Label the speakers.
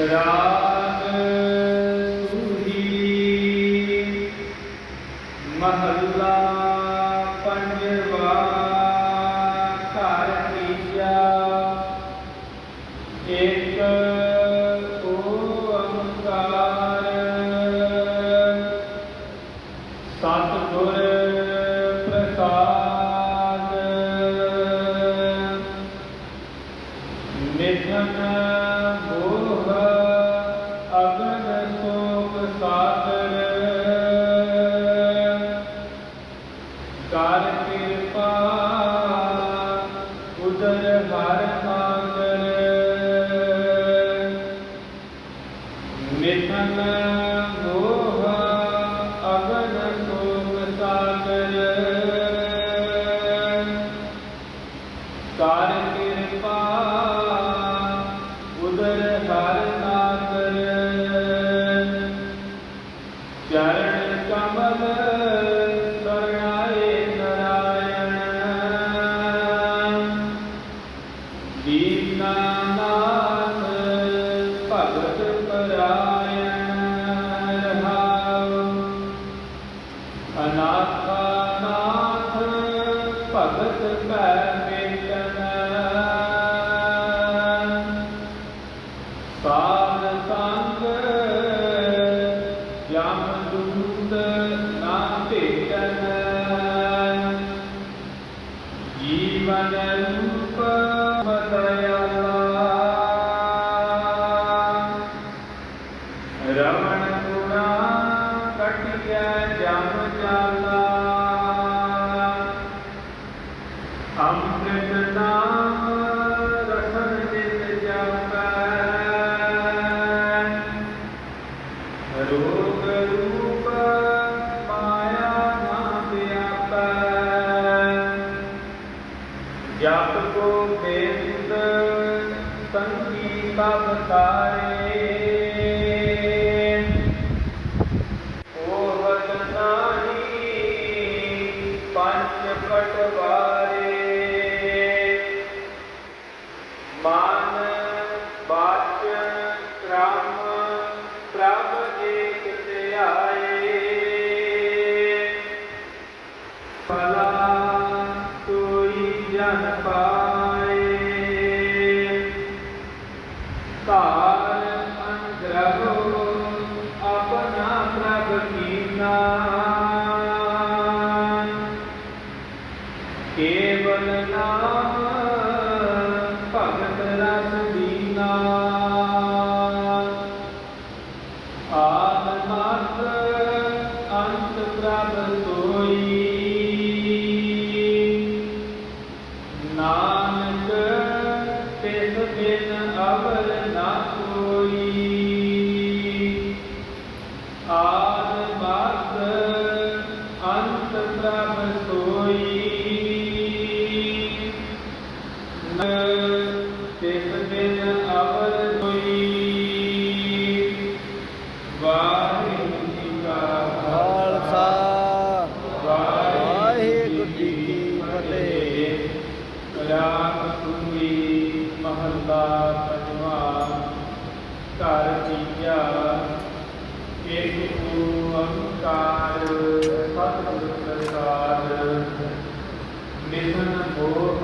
Speaker 1: ਰਾਗ ਸੂਹੀ ਮਹੱਲਾ ਪੰਜਵਾ ਨਿਧਨ ਮੋਹ ਅਗਨ ਸੋਕ ਸਾਗਰ। ਕਰ ਅੰਮ੍ਰਿਤ ਨਾਮ ਰਸਨ ਨਿਤ ਜਪੈ। ਰੋਗ ਰੂਪ ਮਾਇਆ ਨਾ ਵਿਆਪੈ ਜਪ ਕੋ ਬੇਦ ਸੰਗੀ ਤਬ ਤਾਰੇ। ਬਾਚ ਕ੍ਰਮ ਪ੍ਰਭ ਏਕ ਧਿਆਏ ਭਲਾ ਕੋਈ ਜਨ ਪਾਏ ਧਾਰ ਅਨਗ੍ਰਹੋ ਆਪਣਾ ਪ੍ਰਭ ਕੀਨਾ ਕੇਵਲ ਨਾਮ ਫਤਿਹ ਰਾਗ ਮਹੱਲਾ ਪੰਜਵਾਂ ਘਰ ਤੀਜਾ ਏਕ ਓੰਕਾਰ ਸਤਿਗੁਰ ਪ੍ਰਸਾਦ ਨਿਧਨ ਮੋਹ